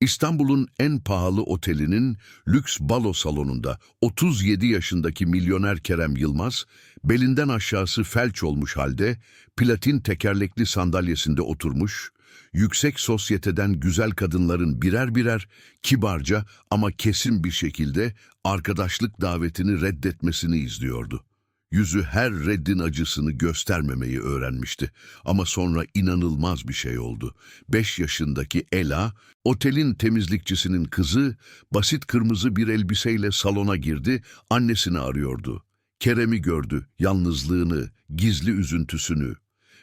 İstanbul'un en pahalı otelinin lüks balo salonunda 37 yaşındaki milyoner Kerem Yılmaz, belinden aşağısı felç olmuş halde platin tekerlekli sandalyesinde oturmuş, yüksek sosyeteden güzel kadınların birer birer kibarca ama kesin bir şekilde arkadaşlık davetini reddetmesini izliyordu. Yüzü her reddin acısını göstermemeyi öğrenmişti. Ama sonra inanılmaz bir şey oldu. Beş yaşındaki Ela, otelin temizlikçisinin kızı, basit kırmızı bir elbiseyle salona girdi, annesini arıyordu. Kerem'i gördü, yalnızlığını, gizli üzüntüsünü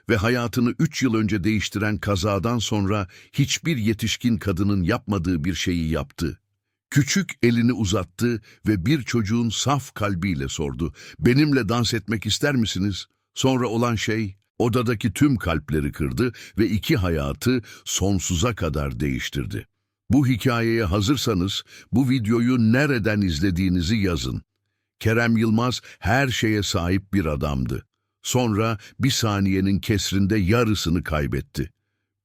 ve hayatını üç yıl önce değiştiren kazadan sonra hiçbir yetişkin kadının yapmadığı bir şeyi yaptı. Küçük elini uzattı ve bir çocuğun saf kalbiyle sordu. Benimle dans etmek ister misiniz? Sonra olan şey odadaki tüm kalpleri kırdı ve iki hayatı sonsuza kadar değiştirdi. Bu hikayeye hazırsanız bu videoyu nereden izlediğinizi yazın. Kerem Yılmaz her şeye sahip bir adamdı. Sonra bir saniyenin kesrinde yarısını kaybetti.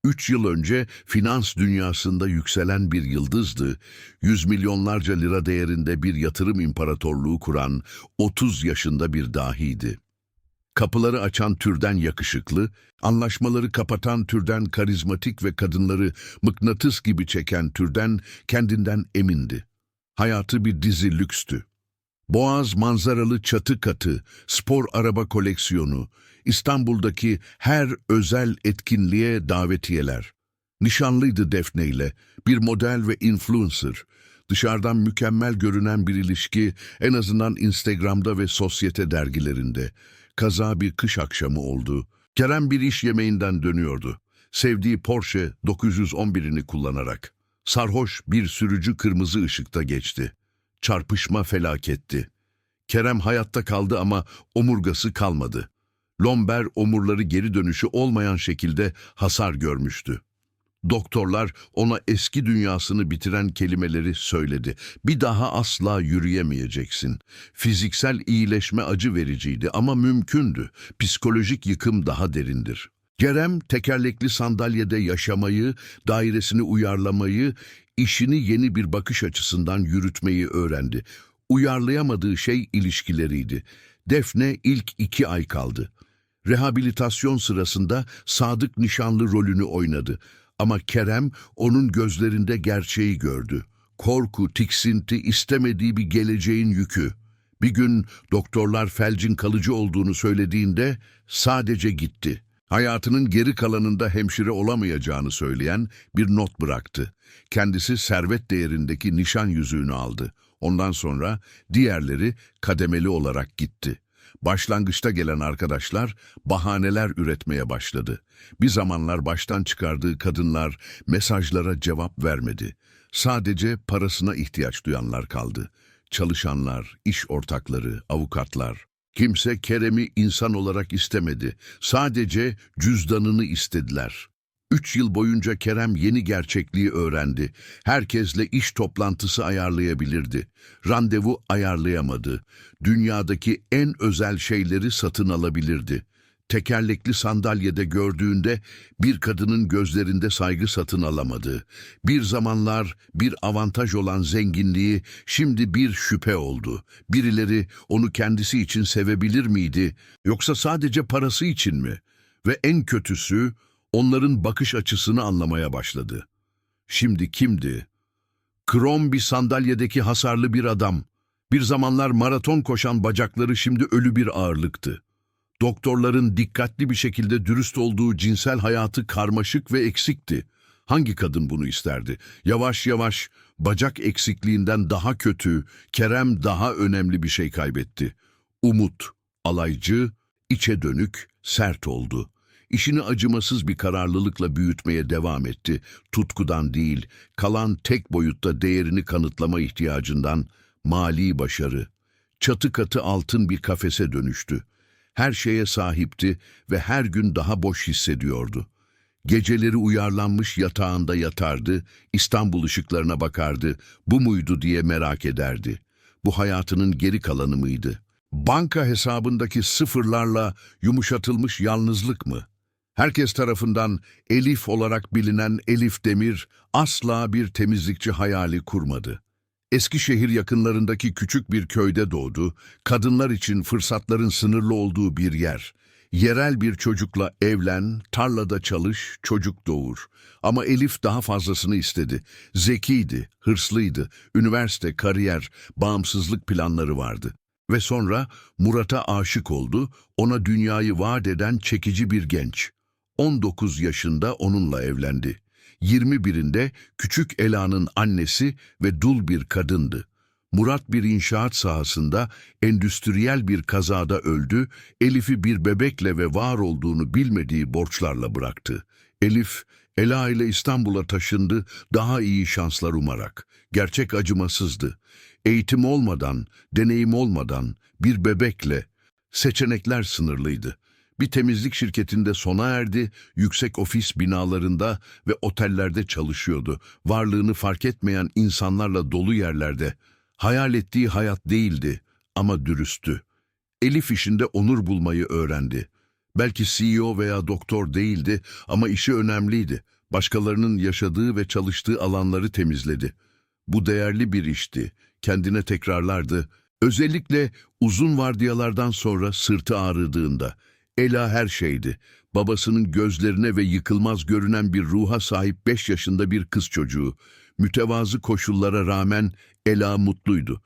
Üç yıl önce finans dünyasında yükselen bir yıldızdı, yüz milyonlarca lira değerinde bir yatırım imparatorluğu kuran 30 yaşında bir dahiydi. Kapıları açan türden yakışıklı, anlaşmaları kapatan türden karizmatik ve kadınları mıknatıs gibi çeken türden kendinden emindi. Hayatı bir dizi lükstü. Boğaz manzaralı çatı katı, spor araba koleksiyonu, İstanbul'daki her özel etkinliğe davetiyeler. Nişanlıydı Defne ile, bir model ve influencer. Dışarıdan mükemmel görünen bir ilişki, en azından Instagram'da ve sosyete dergilerinde. Kaza bir kış akşamı oldu. Kerem bir iş yemeğinden dönüyordu. Sevdiği Porsche 911'ini kullanarak. Sarhoş bir sürücü kırmızı ışıkta geçti. Çarpışma felaketti. Kerem hayatta kaldı ama omurgası kalmadı. Lomber omurları geri dönüşü olmayan şekilde hasar görmüştü. Doktorlar ona eski dünyasını bitiren kelimeleri söyledi. Bir daha asla yürüyemeyeceksin. Fiziksel iyileşme acı vericiydi ama mümkündü. Psikolojik yıkım daha derindir. Kerem tekerlekli sandalyede yaşamayı, dairesini uyarlamayı, işini yeni bir bakış açısından yürütmeyi öğrendi. Uyarlayamadığı şey ilişkileriydi. Defne ilk iki ay kaldı. Rehabilitasyon sırasında sadık nişanlı rolünü oynadı. Ama Kerem onun gözlerinde gerçeği gördü. Korku, tiksinti, istemediği bir geleceğin yükü. Bir gün doktorlar felcin kalıcı olduğunu söylediğinde sadece gitti. Hayatının geri kalanında hemşire olamayacağını söyleyen bir not bıraktı. Kendisi servet değerindeki nişan yüzüğünü aldı. Ondan sonra diğerleri kademeli olarak gitti. Başlangıçta gelen arkadaşlar bahaneler üretmeye başladı. Bir zamanlar baştan çıkardığı kadınlar mesajlara cevap vermedi. Sadece parasına ihtiyaç duyanlar kaldı. Çalışanlar, iş ortakları, avukatlar. Kimse Kerem'i insan olarak istemedi. Sadece cüzdanını istediler. Üç yıl boyunca Kerem yeni gerçekliği öğrendi. Herkesle iş toplantısı ayarlayabilirdi. Randevu ayarlayamadı. Dünyadaki en özel şeyleri satın alabilirdi. Tekerlekli sandalyede gördüğünde bir kadının gözlerinde saygı satın alamadı. Bir zamanlar bir avantaj olan zenginliği şimdi bir şüphe oldu. Birileri onu kendisi için sevebilir miydi yoksa sadece parası için mi? Ve en kötüsü onların bakış açısını anlamaya başladı. Şimdi kimdi? Krom bir sandalyedeki hasarlı bir adam. Bir zamanlar maraton koşan bacakları şimdi ölü bir ağırlıktı. Doktorların dikkatli bir şekilde dürüst olduğu cinsel hayatı karmaşık ve eksikti. Hangi kadın bunu isterdi? Yavaş yavaş bacak eksikliğinden daha kötü, Kerem daha önemli bir şey kaybetti. Umut, alaycı, içe dönük, sert oldu. İşini acımasız bir kararlılıkla büyütmeye devam etti. Tutkudan değil, kalan tek boyutta değerini kanıtlama ihtiyacından mali başarı. Çatı katı altın bir kafese dönüştü. Her şeye sahipti ve her gün daha boş hissediyordu. Geceleri uyarlanmış yatağında yatardı, İstanbul ışıklarına bakardı, bu muydu diye merak ederdi. Bu hayatının geri kalanı mıydı? Banka hesabındaki sıfırlarla yumuşatılmış yalnızlık mı? Herkes tarafından Elif olarak bilinen Elif Demir asla bir temizlikçi hayali kurmadı. Eskişehir yakınlarındaki küçük bir köyde doğdu, kadınlar için fırsatların sınırlı olduğu bir yer. Yerel bir çocukla evlen, tarlada çalış, çocuk doğur. Ama Elif daha fazlasını istedi. Zekiydi, hırslıydı, üniversite, kariyer, bağımsızlık planları vardı. Ve sonra Murat'a aşık oldu, ona dünyayı vaat eden çekici bir genç. 19 yaşında onunla evlendi. 21'inde küçük Ela'nın annesi ve dul bir kadındı. Murat bir inşaat sahasında endüstriyel bir kazada öldü, Elif'i bir bebekle ve var olduğunu bilmediği borçlarla bıraktı. Elif, Ela ile İstanbul'a taşındı, daha iyi şanslar umarak. Gerçek acımasızdı. Eğitim olmadan, deneyim olmadan, bir bebekle, seçenekler sınırlıydı. Bir temizlik şirketinde sona erdi, yüksek ofis binalarında ve otellerde çalışıyordu. Varlığını fark etmeyen insanlarla dolu yerlerde. Hayal ettiği hayat değildi ama dürüsttü. Elif işinde onur bulmayı öğrendi. Belki CEO veya doktor değildi ama işi önemliydi. Başkalarının yaşadığı ve çalıştığı alanları temizledi. Bu değerli bir işti. Kendine tekrarlardı. Özellikle uzun vardiyalardan sonra sırtı ağrıdığında. Ela her şeydi. Babasının gözlerine ve yıkılmaz görünen bir ruha sahip beş yaşında bir kız çocuğu. Mütevazı koşullara rağmen Ela mutluydu.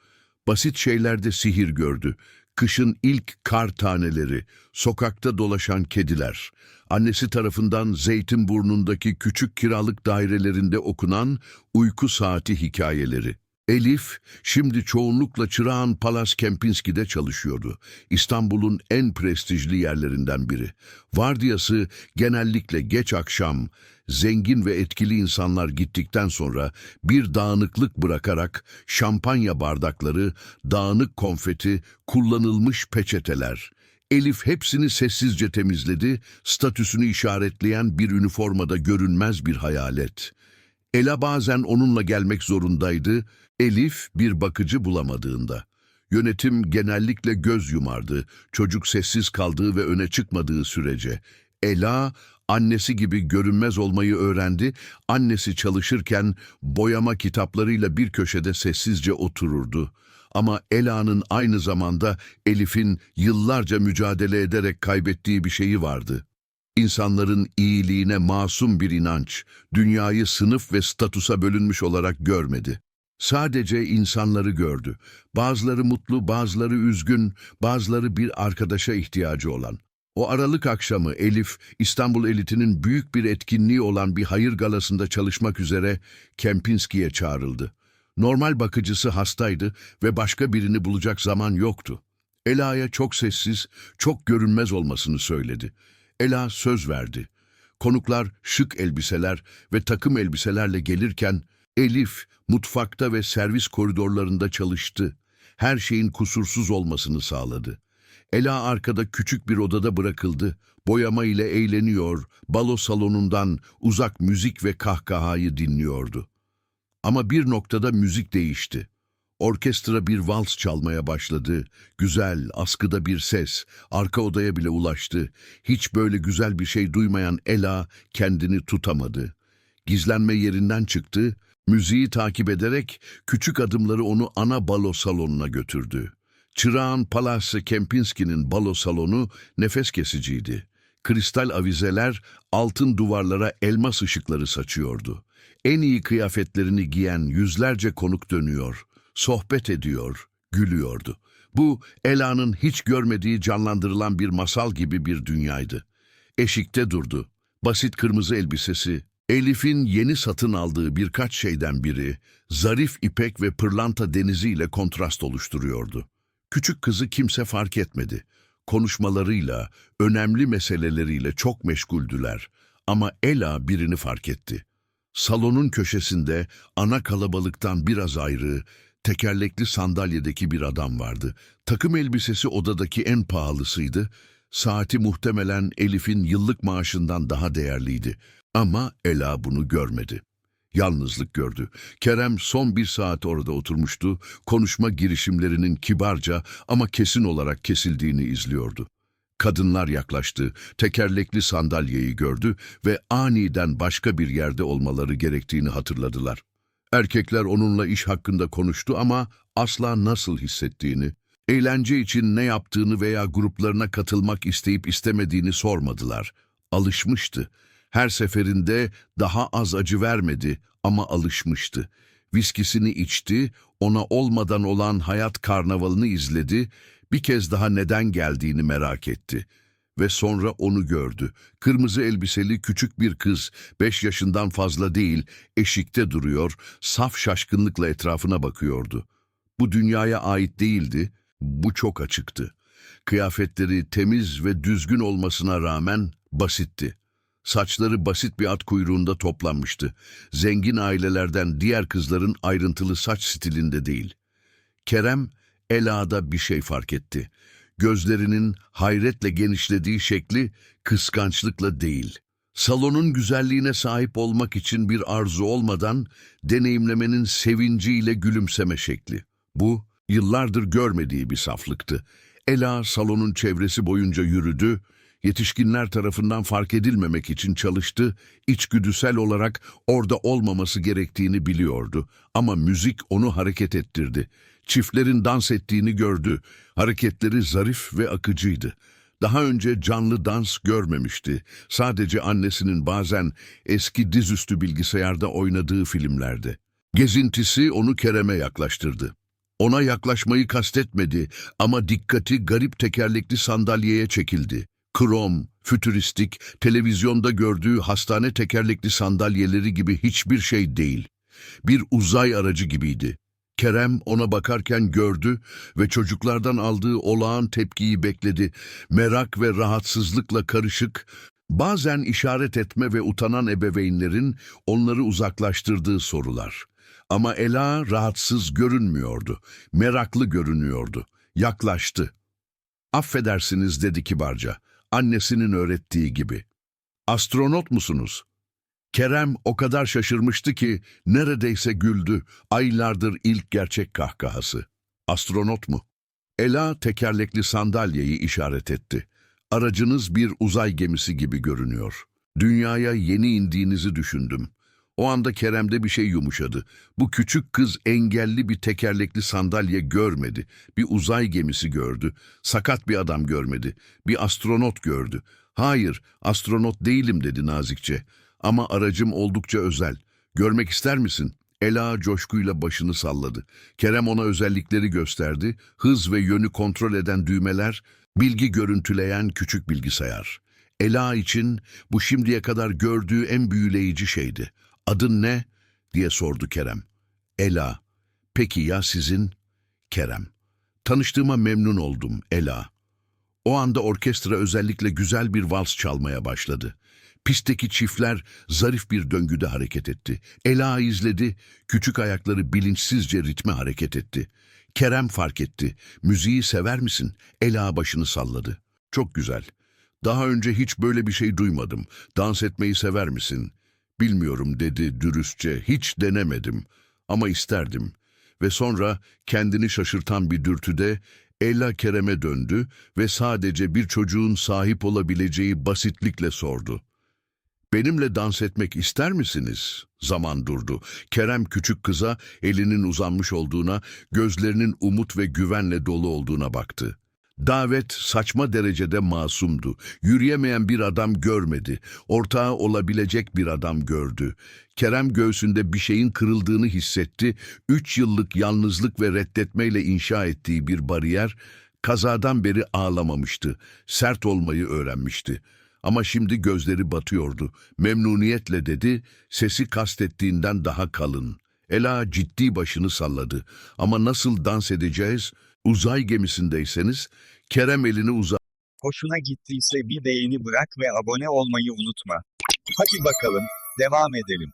Basit şeylerde sihir gördü. Kışın ilk kar taneleri, sokakta dolaşan kediler, annesi tarafından Zeytinburnu'ndaki küçük kiralık dairelerinde okunan uyku saati hikayeleri. Elif, şimdi çoğunlukla Çırağan Palas Kempinski'de çalışıyordu. İstanbul'un en prestijli yerlerinden biri. Vardiyası genellikle geç akşam, zengin ve etkili insanlar gittikten sonra bir dağınıklık bırakarak şampanya bardakları, dağınık konfeti, kullanılmış peçeteler. Elif hepsini sessizce temizledi, statüsünü işaretleyen bir üniformada görünmez bir hayalet. Ela bazen onunla gelmek zorundaydı, Elif bir bakıcı bulamadığında. Yönetim genellikle göz yumardı, çocuk sessiz kaldığı ve öne çıkmadığı sürece. Ela, annesi gibi görünmez olmayı öğrendi, annesi çalışırken boyama kitaplarıyla bir köşede sessizce otururdu. Ama Ela'nın aynı zamanda Elif'in yıllarca mücadele ederek kaybettiği bir şeyi vardı. İnsanların iyiliğine masum bir inanç, dünyayı sınıf ve statusa bölünmüş olarak görmedi. Sadece insanları gördü. Bazıları mutlu, bazıları üzgün, bazıları bir arkadaşa ihtiyacı olan. O Aralık akşamı Elif, İstanbul elitinin büyük bir etkinliği olan bir hayır galasında çalışmak üzere Kempinski'ye çağrıldı. Normal bakıcısı hastaydı ve başka birini bulacak zaman yoktu. Ela'ya çok sessiz, çok görünmez olmasını söyledi. Ela söz verdi. Konuklar şık elbiseler ve takım elbiselerle gelirken Elif mutfakta ve servis koridorlarında çalıştı. Her şeyin kusursuz olmasını sağladı. Ela arkada küçük bir odada bırakıldı. Boyama ile eğleniyor, balo salonundan uzak müzik ve kahkahayı dinliyordu. Ama bir noktada müzik değişti. Orkestra bir vals çalmaya başladı. Güzel, askıda bir ses, arka odaya bile ulaştı. Hiç böyle güzel bir şey duymayan Ela kendini tutamadı. Gizlenme yerinden çıktı, müziği takip ederek küçük adımları onu ana balo salonuna götürdü. Çırağan Palası Kempinski'nin balo salonu nefes kesiciydi. Kristal avizeler altın duvarlara elmas ışıkları saçıyordu. En iyi kıyafetlerini giyen yüzlerce konuk dönüyor, sohbet ediyor, gülüyordu. Bu Ela'nın hiç görmediği canlandırılan bir masal gibi bir dünyaydı. Eşikte durdu. Basit kırmızı elbisesi, Elif'in yeni satın aldığı birkaç şeyden biri, zarif ipek ve pırlanta deniziyle kontrast oluşturuyordu. Küçük kızı kimse fark etmedi. Konuşmalarıyla, önemli meseleleriyle çok meşguldüler. Ama Ela birini fark etti. Salonun köşesinde ana kalabalıktan biraz ayrı, tekerlekli sandalyedeki bir adam vardı. Takım elbisesi odadaki en pahalısıydı. Saati muhtemelen Elif'in yıllık maaşından daha değerliydi. Ama Ela bunu görmedi. Yalnızlık gördü. Kerem son bir saat orada oturmuştu, konuşma girişimlerinin kibarca ama kesin olarak kesildiğini izliyordu. Kadınlar yaklaştı, tekerlekli sandalyeyi gördü ve aniden başka bir yerde olmaları gerektiğini hatırladılar. Erkekler onunla iş hakkında konuştu ama asla nasıl hissettiğini, eğlence için ne yaptığını veya gruplarına katılmak isteyip istemediğini sormadılar. Alışmıştı. Her seferinde daha az acı vermedi ama alışmıştı. Viskisini içti, ona olmadan olan hayat karnavalını izledi, bir kez daha neden geldiğini merak etti. Ve sonra onu gördü. Kırmızı elbiseli küçük bir kız, beş yaşından fazla değil, eşikte duruyor, saf şaşkınlıkla etrafına bakıyordu. Bu dünyaya ait değildi, bu çok açıktı. Kıyafetleri temiz ve düzgün olmasına rağmen basitti. Saçları basit bir at kuyruğunda toplanmıştı. Zengin ailelerden diğer kızların ayrıntılı saç stilinde değil. Kerem, Ela'da bir şey fark etti. Gözlerinin hayretle genişlediği şekli kıskançlıkla değil. Salonun güzelliğine sahip olmak için bir arzu olmadan deneyimlemenin sevinciyle gülümseme şekli. Bu, yıllardır görmediği bir saflıktı. Ela salonun çevresi boyunca yürüdü, yetişkinler tarafından fark edilmemek için çalıştı, içgüdüsel olarak orada olmaması gerektiğini biliyordu. Ama müzik onu hareket ettirdi. Çiftlerin dans ettiğini gördü. Hareketleri zarif ve akıcıydı. Daha önce canlı dans görmemişti. Sadece annesinin bazen eski dizüstü bilgisayarda oynadığı filmlerde. Gezintisi onu Kerem'e yaklaştırdı. Ona yaklaşmayı kastetmedi ama dikkati garip tekerlekli sandalyeye çekildi. Krom, fütüristik, televizyonda gördüğü hastane tekerlekli sandalyeleri gibi hiçbir şey değil. Bir uzay aracı gibiydi. Kerem ona bakarken gördü ve çocuklardan aldığı olağan tepkiyi bekledi. Merak ve rahatsızlıkla karışık, bazen işaret etme ve utanan ebeveynlerin onları uzaklaştırdığı sorular. Ama Ela rahatsız görünmüyordu, meraklı görünüyordu. Yaklaştı. Affedersiniz dedi kibarca, annesinin öğrettiği gibi. Astronot musunuz? Kerem o kadar şaşırmıştı ki neredeyse güldü. Aylardır ilk gerçek kahkahası. Astronot mu? Ela tekerlekli sandalyeyi işaret etti. Aracınız bir uzay gemisi gibi görünüyor. Dünyaya yeni indiğinizi düşündüm. O anda Kerem'de bir şey yumuşadı. Bu küçük kız engelli bir tekerlekli sandalye görmedi. Bir uzay gemisi gördü. Sakat bir adam görmedi. Bir astronot gördü. Hayır, astronot değilim dedi nazikçe. Ama aracım oldukça özel. Görmek ister misin? Ela coşkuyla başını salladı. Kerem ona özellikleri gösterdi. Hız ve yönü kontrol eden düğmeler, bilgi görüntüleyen küçük bilgisayar. Ela için bu şimdiye kadar gördüğü en büyüleyici şeydi. Adın ne? diye sordu Kerem. Ela. Peki ya sizin? Kerem. Tanıştığıma memnun oldum, Ela. O anda orkestra özellikle güzel bir vals çalmaya başladı. Pistteki çiftler zarif bir döngüde hareket etti. Ela izledi, küçük ayakları bilinçsizce ritme hareket etti. Kerem fark etti. Müziği sever misin? Ela başını salladı. Çok güzel. Daha önce hiç böyle bir şey duymadım. Dans etmeyi sever misin? Bilmiyorum dedi dürüstçe. Hiç denemedim. Ama isterdim. Ve sonra kendini şaşırtan bir dürtüde Ella Kerem'e döndü ve sadece bir çocuğun sahip olabileceği basitlikle sordu. Benimle dans etmek ister misiniz? Zaman durdu. Kerem küçük kıza elinin uzanmış olduğuna, gözlerinin umut ve güvenle dolu olduğuna baktı. Davet saçma derecede masumdu. Yürüyemeyen bir adam görmedi. Ortağı olabilecek bir adam gördü. Kerem göğsünde bir şeyin kırıldığını hissetti. Üç yıllık yalnızlık ve reddetmeyle inşa ettiği bir bariyer, kazadan beri ağlamamıştı. Sert olmayı öğrenmişti. Ama şimdi gözleri batıyordu. Memnuniyetle dedi, sesi kastettiğinden daha kalın. Ela ciddi başını salladı. Ama nasıl dans edeceğiz? Uzay gemisindeyseniz, Kerem elini uzattı. Hoşuna gittiyse bir beğeni bırak ve abone olmayı unutma. Hadi bakalım, devam edelim.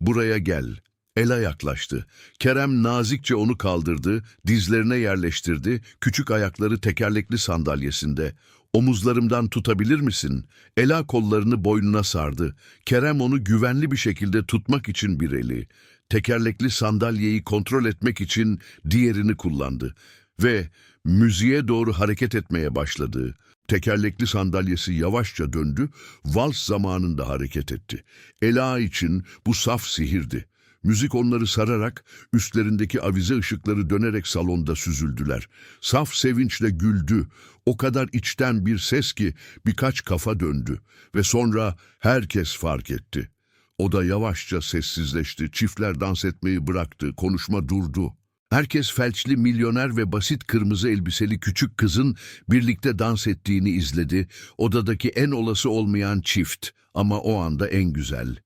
Buraya gel. Ela yaklaştı. Kerem nazikçe onu kaldırdı, dizlerine yerleştirdi, küçük ayakları tekerlekli sandalyesinde. Omuzlarımdan tutabilir misin? Ela kollarını boynuna sardı. Kerem onu güvenli bir şekilde tutmak için bir eli. Tekerlekli sandalyeyi kontrol etmek için diğerini kullandı. ve müziğe doğru hareket etmeye başladı. Tekerlekli sandalyesi yavaşça döndü, vals zamanında hareket etti. Ela için bu saf sihirdi. Müzik onları sararak, üstlerindeki avize ışıkları dönerek salonda süzüldüler. Saf sevinçle güldü. O kadar içten bir ses ki birkaç kafa döndü. Ve sonra herkes fark etti. O da yavaşça sessizleşti, çiftler dans etmeyi bıraktı, konuşma durdu. Herkes felçli milyoner ve basit kırmızı elbiseli küçük kızın birlikte dans ettiğini izledi. Odadaki en olası olmayan çift ama o anda en güzel.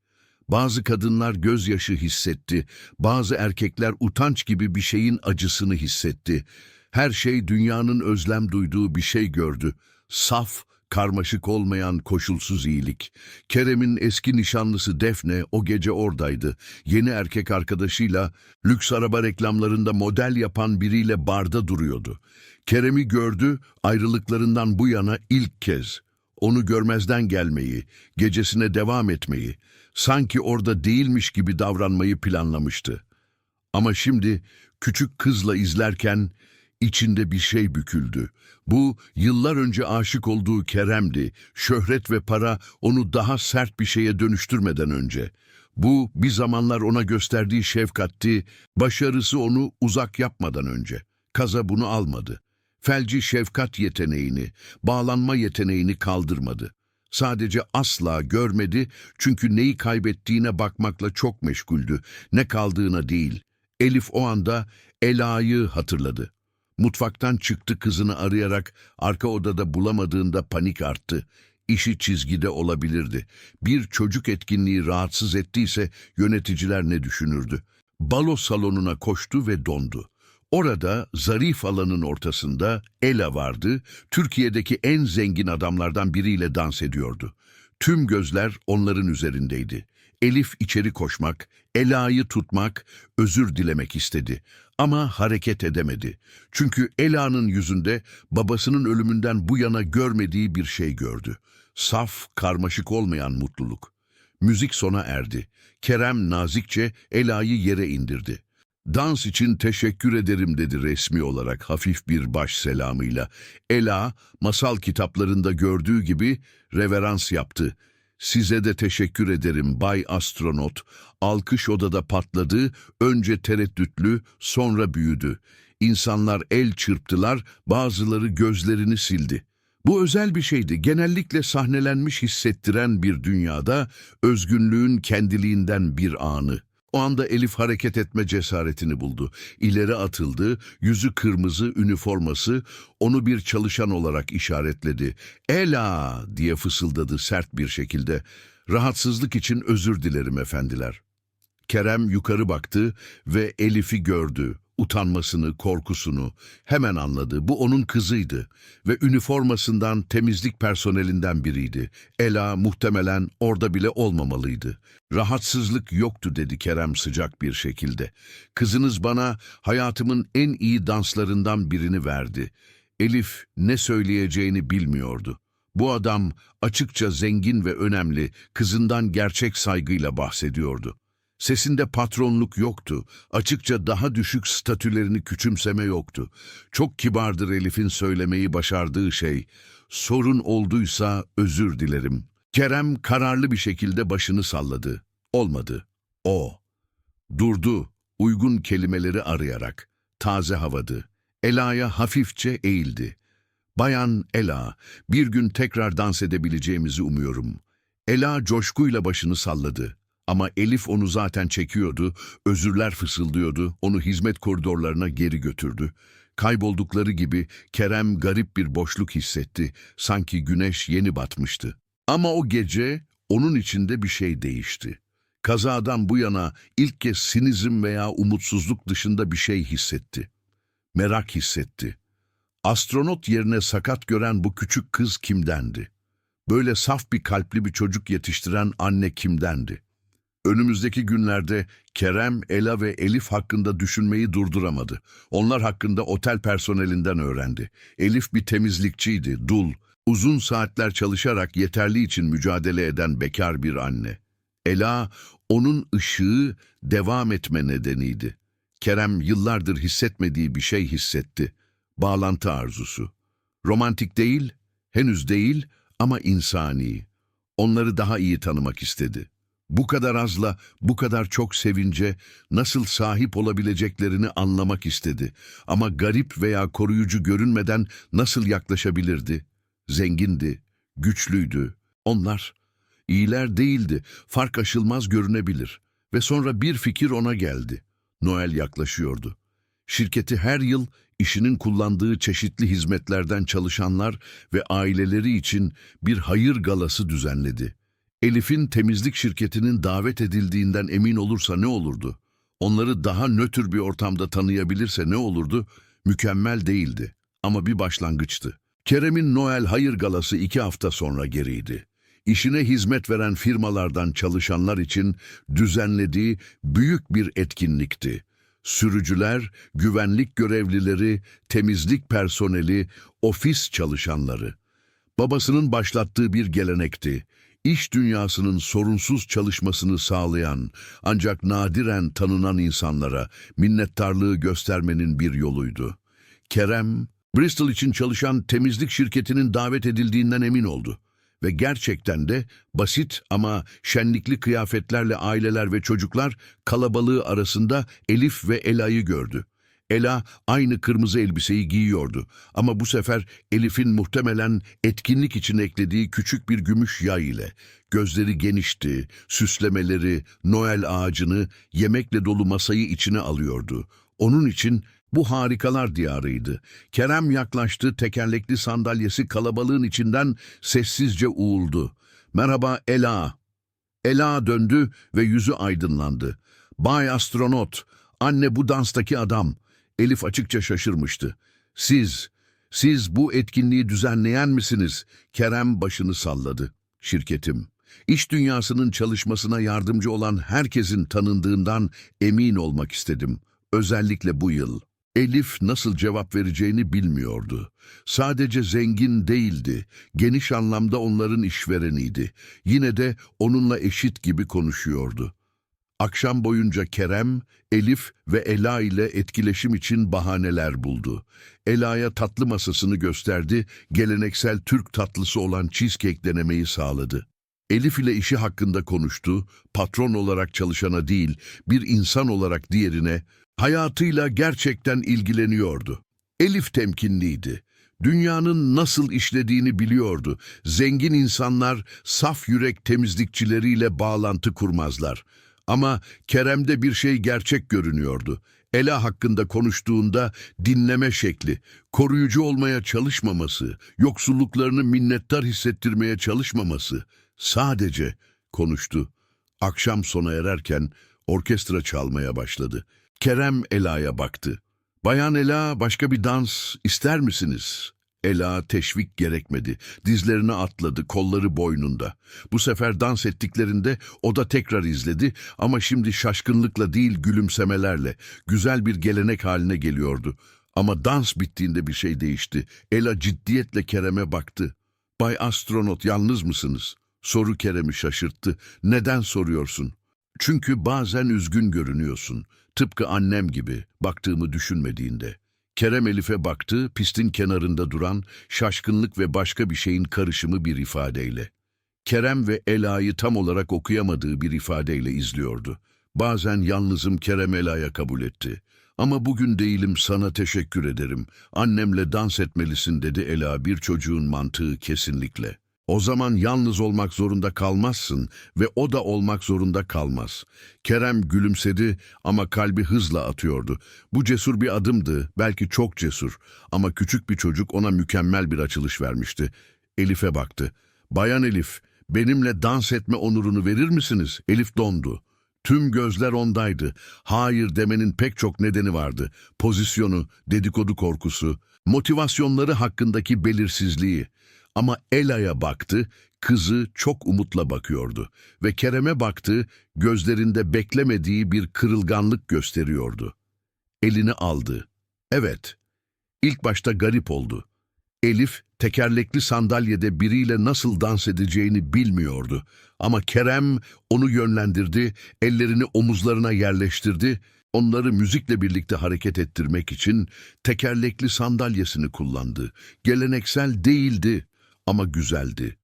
Bazı kadınlar gözyaşı hissetti, bazı erkekler utanç gibi bir şeyin acısını hissetti. Her şey dünyanın özlem duyduğu bir şey gördü. Saf, karmaşık olmayan koşulsuz iyilik. Kerem'in eski nişanlısı Defne o gece oradaydı. Yeni erkek arkadaşıyla lüks araba reklamlarında model yapan biriyle barda duruyordu. Kerem'i gördü, ayrılıklarından bu yana ilk kez. Onu görmezden gelmeyi, gecesine devam etmeyi, sanki orada değilmiş gibi davranmayı planlamıştı. Ama şimdi küçük kızla izlerken içinde bir şey büküldü. Bu yıllar önce aşık olduğu Kerem'di. Şöhret ve para onu daha sert bir şeye dönüştürmeden önce. Bu bir zamanlar ona gösterdiği şefkatti, başarısı onu uzak yapmadan önce. Kaza bunu almadı. Felci şefkat yeteneğini, bağlanma yeteneğini kaldırmadı. Sadece asla görmedi çünkü neyi kaybettiğine bakmakla çok meşguldü. Ne kaldığına değil. Elif o anda Ela'yı hatırladı. Mutfaktan çıktı kızını arayarak arka odada bulamadığında panik arttı. İşi çizgide olabilirdi. Bir çocuk etkinliği rahatsız ettiyse yöneticiler ne düşünürdü? Balo salonuna koştu ve dondu. Orada zarif alanın ortasında Ela vardı, Türkiye'deki en zengin adamlardan biriyle dans ediyordu. Tüm gözler onların üzerindeydi. Elif içeri koşmak, Ela'yı tutmak, özür dilemek istedi. Ama hareket edemedi. Çünkü Ela'nın yüzünde babasının ölümünden bu yana görmediği bir şey gördü. Saf, karmaşık olmayan mutluluk. Müzik sona erdi. Kerem nazikçe Ela'yı yere indirdi. Dans için teşekkür ederim dedi resmi olarak hafif bir baş selamıyla. Ela, masal kitaplarında gördüğü gibi reverans yaptı. Size de teşekkür ederim Bay Astronot. Alkış odada patladı, önce tereddütlü, sonra büyüdü. İnsanlar el çırptılar, bazıları gözlerini sildi. Bu özel bir şeydi. Genellikle sahnelenmiş hissettiren bir dünyada özgünlüğün kendiliğinden bir anı. O anda Elif hareket etme cesaretini buldu. İleri atıldı, yüzü kırmızı üniforması onu bir çalışan olarak işaretledi. Ela diye fısıldadı sert bir şekilde. Rahatsızlık için özür dilerim efendiler. Kerem yukarı baktı ve Elif'i gördü. Utanmasını, korkusunu hemen anladı. Bu onun kızıydı ve üniformasından temizlik personelinden biriydi. Ela muhtemelen orada bile olmamalıydı. Rahatsızlık yoktu dedi Kerem sıcak bir şekilde. Kızınız bana hayatımın en iyi danslarından birini verdi. Elif ne söyleyeceğini bilmiyordu. Bu adam açıkça zengin ve önemli, kızından gerçek saygıyla bahsediyordu. Sesinde patronluk yoktu. Açıkça daha düşük statülerini küçümseme yoktu. Çok kibardır Elif'in söylemeyi başardığı şey. Sorun olduysa özür dilerim. Kerem kararlı bir şekilde başını salladı. Olmadı. O. Durdu, uygun kelimeleri arayarak. Taze havadı. Ela'ya hafifçe eğildi. Bayan Ela, bir gün tekrar dans edebileceğimizi umuyorum. Ela coşkuyla başını salladı. Ama Elif onu zaten çekiyordu, özürler fısıldıyordu, onu hizmet koridorlarına geri götürdü. Kayboldukları gibi Kerem garip bir boşluk hissetti, sanki güneş yeni batmıştı. Ama o gece onun içinde bir şey değişti. Kazadan bu yana ilk kez sinizm veya umutsuzluk dışında bir şey hissetti. Merak hissetti. Astronot yerine sakat gören bu küçük kız kimdendi? Böyle saf bir kalpli bir çocuk yetiştiren anne kimdendi? Önümüzdeki günlerde Kerem, Ela ve Elif hakkında düşünmeyi durduramadı. Onlar hakkında otel personelinden öğrendi. Elif bir temizlikçiydi, dul, uzun saatler çalışarak yeterli için mücadele eden bekar bir anne. Ela, onun ışığı devam etme nedeniydi. Kerem yıllardır hissetmediği bir şey hissetti. Bağlantı arzusu. Romantik değil, henüz değil ama insani. Onları daha iyi tanımak istedi. Bu kadar azla, bu kadar çok sevince nasıl sahip olabileceklerini anlamak istedi. Ama garip veya koruyucu görünmeden nasıl yaklaşabilirdi? Zengindi, güçlüydü. Onlar iyiler değildi, fark aşılmaz görünebilir. Ve sonra bir fikir ona geldi. Noel yaklaşıyordu. Şirketi her yıl işinin kullandığı çeşitli hizmetlerden çalışanlar ve aileleri için bir hayır galası düzenledi. Elif'in temizlik şirketinin davet edildiğinden emin olursa ne olurdu? Onları daha nötr bir ortamda tanıyabilirse ne olurdu? Mükemmel değildi ama bir başlangıçtı. Kerem'in Noel Hayır Galası iki hafta sonra geriydi. İşine hizmet veren firmalardan çalışanlar için düzenlediği büyük bir etkinlikti. Sürücüler, güvenlik görevlileri, temizlik personeli, ofis çalışanları. Babasının başlattığı bir gelenekti. İş dünyasının sorunsuz çalışmasını sağlayan, ancak nadiren tanınan insanlara minnettarlığı göstermenin bir yoluydu. Kerem, Bristol için çalışan temizlik şirketinin davet edildiğinden emin oldu. Ve gerçekten de basit ama şenlikli kıyafetlerle aileler ve çocuklar kalabalığı arasında Elif ve Ela'yı gördü. Ela aynı kırmızı elbiseyi giyiyordu ama bu sefer Elif'in muhtemelen etkinlik için eklediği küçük bir gümüş yay ile. Gözleri genişti, süslemeleri, Noel ağacını, yemekle dolu masayı içine alıyordu. Onun için bu harikalar diyarıydı. Kerem yaklaştı, tekerlekli sandalyesi kalabalığın içinden sessizce uğuldu. Merhaba Ela. Ela döndü ve yüzü aydınlandı. Bay astronot, anne bu danstaki adam. Elif açıkça şaşırmıştı. Siz, siz bu etkinliği düzenleyen misiniz? Kerem başını salladı. Şirketim. İş dünyasının çalışmasına yardımcı olan herkesin tanındığından emin olmak istedim. Özellikle bu yıl. Elif nasıl cevap vereceğini bilmiyordu. Sadece zengin değildi, geniş anlamda onların işvereniydi. Yine de onunla eşit gibi konuşuyordu. Akşam boyunca Kerem, Elif ve Ela ile etkileşim için bahaneler buldu. Ela'ya tatlı masasını gösterdi, geleneksel Türk tatlısı olan cheesecake denemeyi sağladı. Elif ile işi hakkında konuştu, patron olarak çalışana değil, bir insan olarak diğerine, hayatıyla gerçekten ilgileniyordu. Elif temkinliydi. Dünyanın nasıl işlediğini biliyordu. Zengin insanlar saf yürek temizlikçileriyle bağlantı kurmazlar. Ama Kerem'de bir şey gerçek görünüyordu. Ela hakkında konuştuğunda dinleme şekli, koruyucu olmaya çalışmaması, yoksulluklarını minnettar hissettirmeye çalışmaması. Sadece konuştu. Akşam sona ererken orkestra çalmaya başladı. Kerem Ela'ya baktı. Bayan Ela başka bir dans ister misiniz? Ela teşvik gerekmedi. Dizlerine atladı, kolları boynunda. Bu sefer dans ettiklerinde o da tekrar izledi ama şimdi şaşkınlıkla değil gülümsemelerle. Güzel bir gelenek haline geliyordu. Ama dans bittiğinde bir şey değişti. Ela ciddiyetle Kerem'e baktı. Bay astronot yalnız mısınız? Soru Kerem'i şaşırttı. Neden soruyorsun? Çünkü bazen üzgün görünüyorsun. Tıpkı annem gibi baktığımı düşünmediğinde. Kerem Elif'e baktı, pistin kenarında duran şaşkınlık ve başka bir şeyin karışımı bir ifadeyle. Kerem ve Ela'yı tam olarak okuyamadığı bir ifadeyle izliyordu. Bazen yalnızım Kerem Ela'ya kabul etti. Ama bugün değilim sana teşekkür ederim. Annemle dans etmelisin dedi Ela bir çocuğun mantığı kesinlikle. O zaman yalnız olmak zorunda kalmazsın ve o da olmak zorunda kalmaz. Kerem gülümsedi ama kalbi hızla atıyordu. Bu cesur bir adımdı, belki çok cesur ama küçük bir çocuk ona mükemmel bir açılış vermişti. Elif'e baktı. Bayan Elif, benimle dans etme onurunu verir misiniz? Elif dondu. Tüm gözler ondaydı. Hayır demenin pek çok nedeni vardı. Pozisyonu, dedikodu korkusu, motivasyonları hakkındaki belirsizliği. Ama Ela'ya baktı, kızı çok umutla bakıyordu ve Kerem'e baktı, gözlerinde beklemediği bir kırılganlık gösteriyordu. Elini aldı. Evet, ilk başta garip oldu. Elif, tekerlekli sandalyede biriyle nasıl dans edeceğini bilmiyordu. Ama Kerem onu yönlendirdi, ellerini omuzlarına yerleştirdi. Onları müzikle birlikte hareket ettirmek için tekerlekli sandalyesini kullandı. Geleneksel değildi ama güzeldi.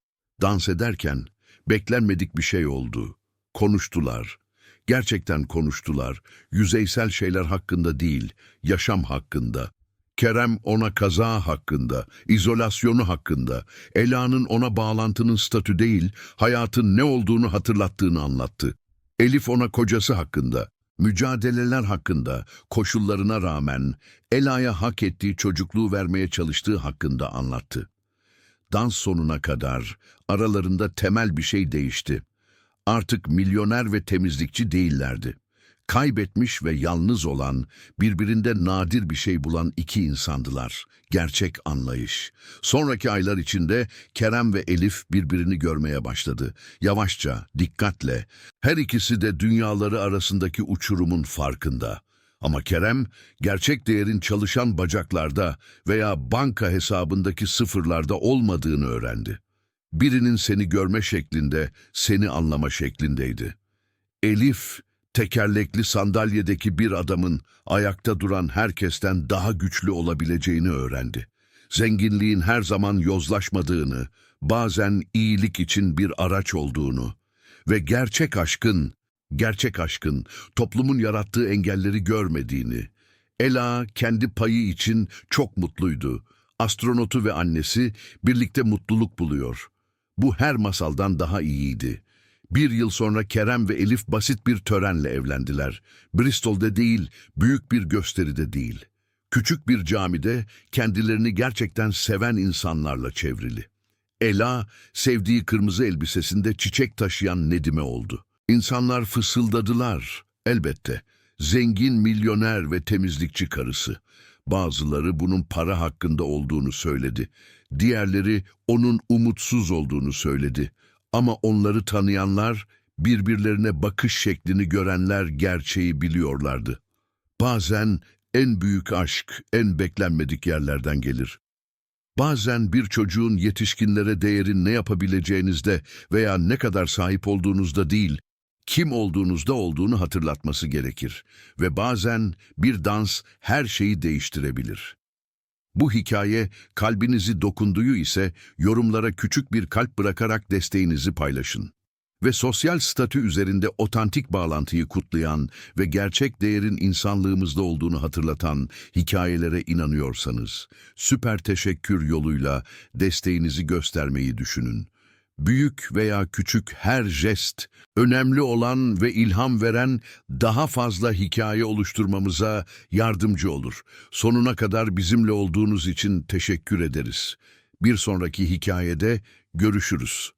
Dans ederken beklenmedik bir şey oldu. Konuştular. Gerçekten konuştular. Yüzeysel şeyler hakkında değil, yaşam hakkında. Kerem ona kaza hakkında, izolasyonu hakkında, Ela'nın ona bağlantının statü değil, hayatın ne olduğunu hatırlattığını anlattı. Elif ona kocası hakkında, mücadeleler hakkında, koşullarına rağmen Ela'ya hak ettiği çocukluğu vermeye çalıştığı hakkında anlattı. Dans sonuna kadar aralarında temel bir şey değişti. Artık milyoner ve temizlikçi değillerdi. Kaybetmiş ve yalnız olan, birbirinde nadir bir şey bulan iki insandılar. Gerçek anlayış. Sonraki aylar içinde Kerem ve Elif birbirini görmeye başladı. Yavaşça, dikkatle. Her ikisi de dünyaları arasındaki uçurumun farkında. Ama Kerem, gerçek değerin çalışan bacaklarda veya banka hesabındaki sıfırlarda olmadığını öğrendi. Birinin seni görme şeklinde, seni anlama şeklindeydi. Elif, tekerlekli sandalyedeki bir adamın ayakta duran herkesten daha güçlü olabileceğini öğrendi. Zenginliğin her zaman yozlaşmadığını, bazen iyilik için bir araç olduğunu ve gerçek aşkın, gerçek aşkın toplumun yarattığı engelleri görmediğini. Ela kendi payı için çok mutluydu. Astronotu ve annesi birlikte mutluluk buluyor. Bu her masaldan daha iyiydi. Bir yıl sonra Kerem ve Elif basit bir törenle evlendiler. Bristol'de değil, büyük bir gösteride değil. Küçük bir camide kendilerini gerçekten seven insanlarla çevrili. Ela, sevdiği kırmızı elbisesinde çiçek taşıyan Nedime oldu. İnsanlar fısıldadılar, elbette. Zengin, milyoner ve temizlikçi karısı. Bazıları bunun para hakkında olduğunu söyledi. Diğerleri onun umutsuz olduğunu söyledi. Ama onları tanıyanlar, birbirlerine bakış şeklini görenler gerçeği biliyorlardı. Bazen en büyük aşk en beklenmedik yerlerden gelir. Bazen bir çocuğun yetişkinlere değerin ne yapabileceğinizde veya ne kadar sahip olduğunuzda değil, kim olduğunuzda olduğunu hatırlatması gerekir. Ve bazen bir dans her şeyi değiştirebilir. Bu hikaye kalbinizi dokunduğu ise yorumlara küçük bir kalp bırakarak desteğinizi paylaşın. Ve sosyal statü üzerinde otantik bağlantıyı kutlayan ve gerçek değerin insanlığımızda olduğunu hatırlatan hikayelere inanıyorsanız, süper teşekkür yoluyla desteğinizi göstermeyi düşünün. Büyük veya küçük her jest, önemli olan ve ilham veren daha fazla hikaye oluşturmamıza yardımcı olur. Sonuna kadar bizimle olduğunuz için teşekkür ederiz. Bir sonraki hikayede görüşürüz.